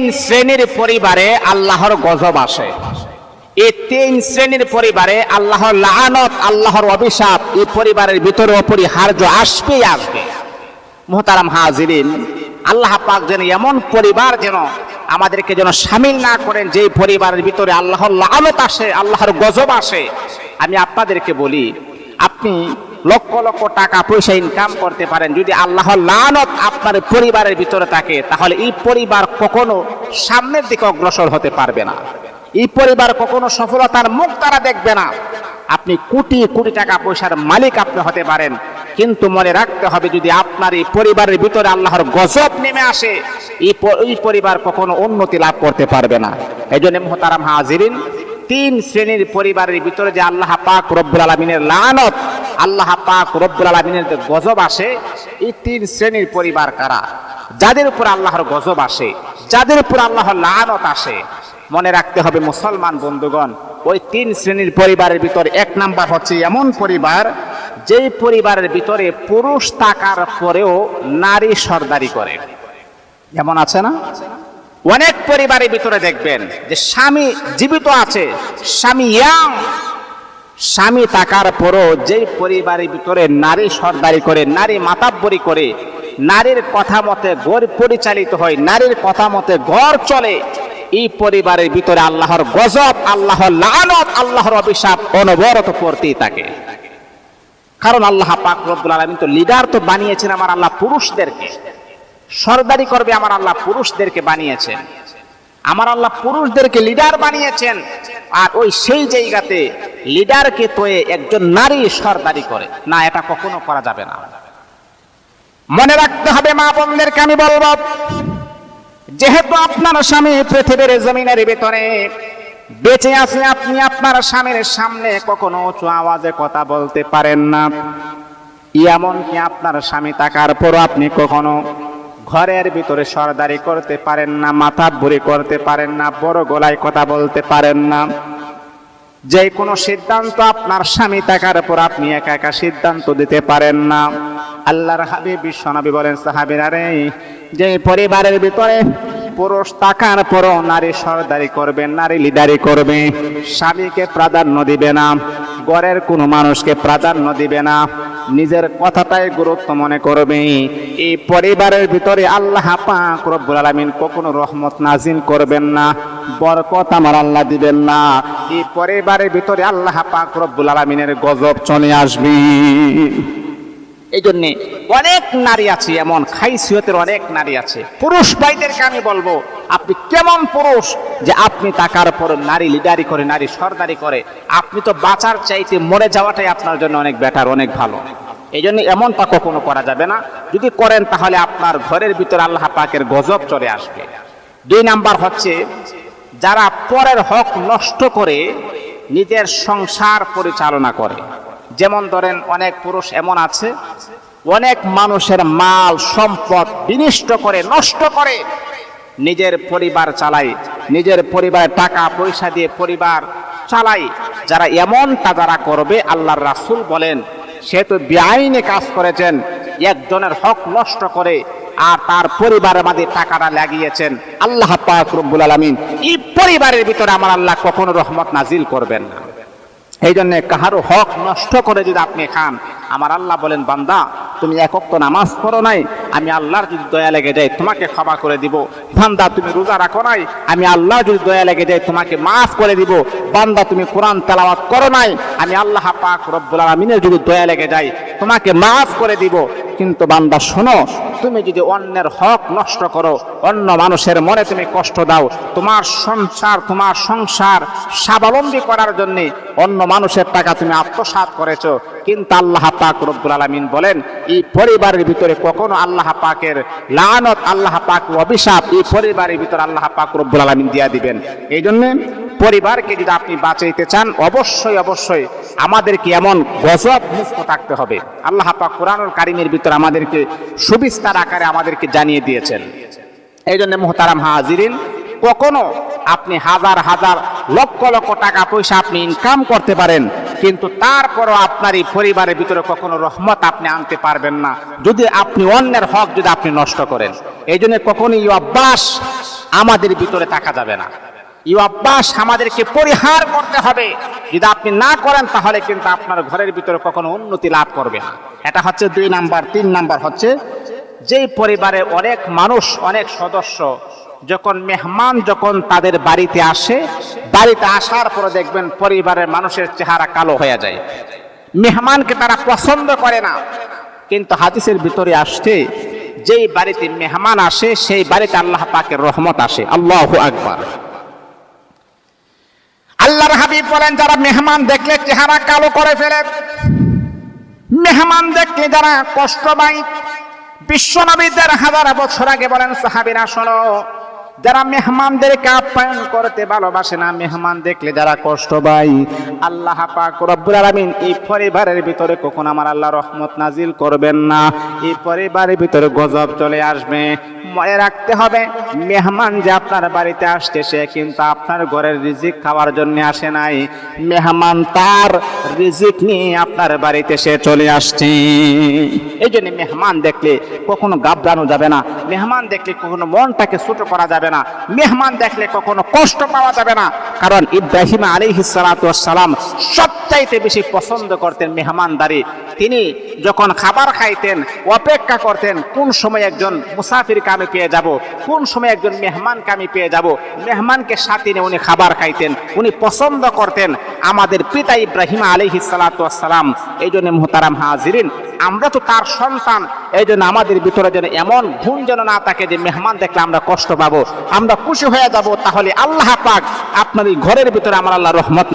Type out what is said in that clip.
তিন শ্রেণির পরিবারে আল্লাহর গজব আসে। এই তিন শ্রেণির পরিবারে আল্লাহর লানত, আল্লাহর অভিশাপ এই পরিবারের ভিতরে অপরিহার্য আসবেই আসবে। মোহতারাম হাজিরিন, আল্লাহ পাক যেন এমন পরিবার যেন আমাদেরকে যেন সামিল না করেন যে পরিবারের ভিতরে আল্লাহর লানত আসে, আল্লাহর গজব আসে। আমি আপনাদেরকে বলি, আপনি লক্ষ লক্ষ টাকা পয়সা ইনকাম করতে পারেন। যদি আল্লাহর লানত আপনার পরিবারের ভিতরে থাকে, তাহলে এই পরিবার কখনো সামনের দিকে অগ্রসর হতে পারবে না। এই পরিবার কখনো সফলতার মুখ তারা দেখবে না। আপনি কোটি কোটি টাকা পয়সার মালিক আপনি হতে পারেন। কিন্তু মনে রাখতে হবে, যদি আপনার এই পরিবারের ভিতরে আল্লাহর গজব নেমে আসে, এই এই পরিবার কখনো উন্নতি লাভ করতে পারবে না। এই জন্য মোহতারাম হাজিরিন তিন শ্রেণির পরিবারের ভিতরে যে আল্লাহ পাক রব্বুল আলমিনের লানত, আল্লাহ পাক রব্বুল আলমিনের যে গজব আসে, এই তিন শ্রেণির পরিবার কারা? যাদের উপর আল্লাহর গজব আসে, যাদের উপর আল্লাহর লানত আসে, মনে রাখতে হবে মুসলমান বন্ধুগণ, ওই তিন শ্রেণির পরিবারের ভিতরে এক নাম্বার হচ্ছে এমন পরিবার, যেই পরিবারের ভিতরে পুরুষ থাকার পরেও নারী সর্দারি করে। এমন আছে না? অনেক পরিবারের ভিতরে দেখবেন যে স্বামী জীবিত আছে, স্বামী ইয়াং স্বামী থাকার পরও যেই পরিবারের ভিতরে নারী সর্দারি করে, নারী মাতাব্বরি করে, নারীর কথা মতে ঘর পরিচালিত হয়, নারীর কথা মতে ঘর চলে, এই পরিবারের ভিতরে আল্লাহর গজব, আল্লাহর লানত, আল্লাহর অভিশাপ অনবরত পড়তেই থাকে। কারণ আল্লাহ পাক রব্বুল আলমিন তো লিডার তো বানিয়েছেন আমার আল্লাহ পুরুষদেরকে। সর্দারি করবে আমার আল্লাহ পুরুষদেরকে বানিয়েছেন। আমার আল্লাহ পুরুষদেরকে লিডার বানিয়েছেন। আর ওই সেই জায়গাতে লিডারকে তোয়ে একজন নারী সর্দারি করে। না, এটা কখনো করা যাবে না। মনে রাখতে হবে মা বোনদেরকে আমি বলব, যেহেতু আপনার স্বামী পৃথিবীর জমিনের ভিতরে বেঁচে আছে, আপনি আপনার স্বামীর সামনে কখনো উঁচু আওয়াজে কথা বলতে পারেন না। এমনকি আপনার স্বামী থাকার পরও আপনি কখনো ঘরের ভিতরে সর্দারি করতে পারেন না, মাথা বুড়ি করতে পারেন না, বড় গলায় কথা বলতে পারেন না। যে কোনো সিদ্ধান্ত আপনার স্বামী থাকার পর আপনি একা একা সিদ্ধান্ত দিতে পারেন না। আল্লাহর হাবিব, বিশ্বনবী বলেন, সাহাবিরা রে, যে পরিবারের ভিতরে পুরুষ থাকার পরও নারী সর্দারি করবে, নারী লিডারি করবে, স্বামীকে প্রাধান্য দিবে না, ঘরের কোনো মানুষকে প্রাধান্য দিবে না। নিজের কথাটাই গুরুত্ব মনে করবে। এই পরিবারের ভিতরে আল্লাহ পাক রব্বুল আলামিন কখনো রহমত নাজিল করবেন না, বরকত আমার আল্লাহ দিবেন না। এই পরিবারের ভিতরে আল্লাহ পাক রব্বুল আলামিনের গজব চলে আসবে। এই জন্যে অনেক নারী আছে, এমন খাইসিয়তের অনেক নারী আছে। পুরুষ ভাইদেরকে আমি বলব, আপনি কেমন পুরুষ যে আপনি টাকার পর নারী লিডারি করে, নারী সর্দারি করে, আপনি তো বাঁচার চাইতে মরে যাওয়াটাই আপনার জন্য অনেক বেটার অনেক ভালো। এই জন্য এমনটা কখনো করা যাবে না। যদি করেন তাহলে আপনার ঘরের ভিতরে আল্লাহ পাকের গজব চলে আসবে। দুই নাম্বার হচ্ছে, যারা পরের হক নষ্ট করে নিজের সংসার পরিচালনা করে। যেমন ধরেন, অনেক পুরুষ এমন আছে, অনেক মানুষের মাল, সম্পদ বিনিষ্ট করে, নষ্ট করে, নিজের পরিবার চালায়, নিজের পরিবারের টাকা, পয়সা দিয়ে পরিবার চালায়। যারা এমনটা যারা করবে, আল্লাহর রাসূল বলেন সে তো বেআইনে কাজ করেছেন। একজনের হক নষ্ট করে আর তার পরিবারের মাঝে টাকাটা লাগিয়েছেন। আল্লাহ পাক রব্বুল আলামিন। এই পরিবারের ভিতরে আমার আল্লাহ কখনো রহমত নাজিল করবেন না। এই জন্য কাহারও হক নষ্ট করে যদি আপনি খান, আমার আল্লাহ বলেন, বান্দা তুমি একক তো নামাজ পড়ো নাই, আমি আল্লাহর যদি দয়া লেগে যায় তোমাকে ক্ষমা করে দিব। বান্দা, তুমি রোজা রাখো নাই, আমি আল্লাহ যদি দয়া লেগে যায় তোমাকে মাফ করে দিব। বান্দা, তুমি কোরআন তেলাওয়াত করো নাই, আমি আল্লাহ পাক রব্বুল আলমিনের যদি দয়া লেগে যায় তোমাকে মাফ করে দিব। কিন্তু বান্দা, শোনো, তুমি যদি অন্যের হক নষ্ট করো, অন্য মানুষের মনে তুমি কষ্ট দাও, তোমার সংসার তোমার সংসার স্বাবলম্বী করার জন্য অন্য মানুষের টাকা তুমি আত্মসাৎ করেছ। কিন্তু আল্লাহ পাক রব্বুল আলামিন বলেন, এই পরিবারের ভিতরে কখনো আল্লাহ পাকের লানত, আল্লাহ পাক অভিশাপ এই পরিবারের ভিতরে আল্লাহ পাক রব্বুল আলামিন দিয়া দিবেন। এই জন্য পরিবারকে যদি আপনি বাঁচাইতে চান, অবশ্যই অবশ্যই আমাদেরকে এমন গজব মুক্ত থাকতে হবে। আল্লাহ পাক কোরআনুল কারিমের ভিতরে আমাদেরকে সুবিস্তার আকারে আমাদেরকে জানিয়ে দিয়েছেন। এই জন্য মোহতারাম হাজিরিন, কখনো আপনি হাজার হাজার লক্ষ লক্ষ টাকা পয়সা আপনি ইনকাম করতে পারেন, কিন্তু তারপরও আপনার এই পরিবারের ভিতরে কখনো রহমত আপনি আনতে পারবেন না। যদি আপনি অন্যের হক যদি আপনি নষ্ট করেন এই জন্য কখনো এই অভ্যাস আমাদের ভিতরে থাকা যাবে না। এই অভ্যাস আমাদেরকে পরিহার করতে হবে। যদি আপনি না করেন, তাহলে কিন্তু আপনার ঘরের ভিতরে কখনো উন্নতি লাভ করবে না। এটা হচ্ছে দুই নাম্বার। তিন নাম্বার হচ্ছে, যেই পরিবারে অনেক মানুষ, অনেক সদস্য, যখন মেহমান যখন তাদের বাড়িতে আসে, বাড়িতে আসার পরে দেখবেন পরিবারের মানুষের চেহারা কালো হয়ে যায়। মেহমানকে তারা পছন্দ করে না। কিন্তু হাদিসের ভিতরে আসছে, যেই বাড়িতে মেহমান আসে, সেই বাড়িতে আল্লাহ পাকের রহমত আসে। আল্লাহ আকবার। আল্লাহর হাবিব বলেন, যারা মেহমান দেখলে চেহারা কালো করে ফেলে, মেহমান দেখলে যারা কষ্ট পায়, বিশ্বনবীদের হাজার বছর আগে বলেন, সাহাবিরা, শোনো যারা মেহমানদেরকে আপ্যায়ন করতে ভালোবাসে না, মেহমান দেখলে যারা কষ্ট পায়। আল্লাহ আলামিন এই পরিবারের ভিতরে কখন আমার আল্লাহ রহমত নাজিল করবেন না। এই পরিবারের ভিতরে গজব চলে আসবে, মনে রাখতে হবে, মেহমান যে আপনার বাড়িতে আসছে, সে কিন্তু আপনার ঘরের রিজিক খাওয়ার জন্য আসে নাই। মেহমান তার রিজিক নিয়ে আপনার বাড়িতে সে চলে আসছে। এই জন্য মেহমান দেখলে কখনো গাবড়ানো যাবে না। মেহমান দেখলে কখনো মনটাকে ছোট করা যাবে না। মেহমান দেখলে কখনো কষ্ট পাওয়া যাবে না। কারণ ইব্রাহিম আলী সালাম সবচাইতে বেশি পছন্দ করতেন মেহমানদারি। তিনি যখন খাবার খাইতেন, অপেক্ষা করতেন, কোন সময় একজন মুসাফিরকে আমি পেয়ে যাব, কোন সময় একজন মেহমানকে আমি পেয়ে যাব, মেহমানকে সাথে নিয়ে উনি খাবার খাইতেন, উনি পছন্দ করতেন আমাদের পিতা ইব্রাহিম আলী সালাম। এই জন্য মোহতারাম হাজিরিন, আমরা তো তার সন্তান, এই জন্য আমাদের ভিতরে যেন এমন গুণ যেন না থাকে যে মেহমান দেখলে আমরা কষ্ট পাবো, আমরা খুশি হয়ে যাব, তাহলে আল্লাহ পাক আপনার ঘরের ভিতরে আমার আল্লাহ রহমত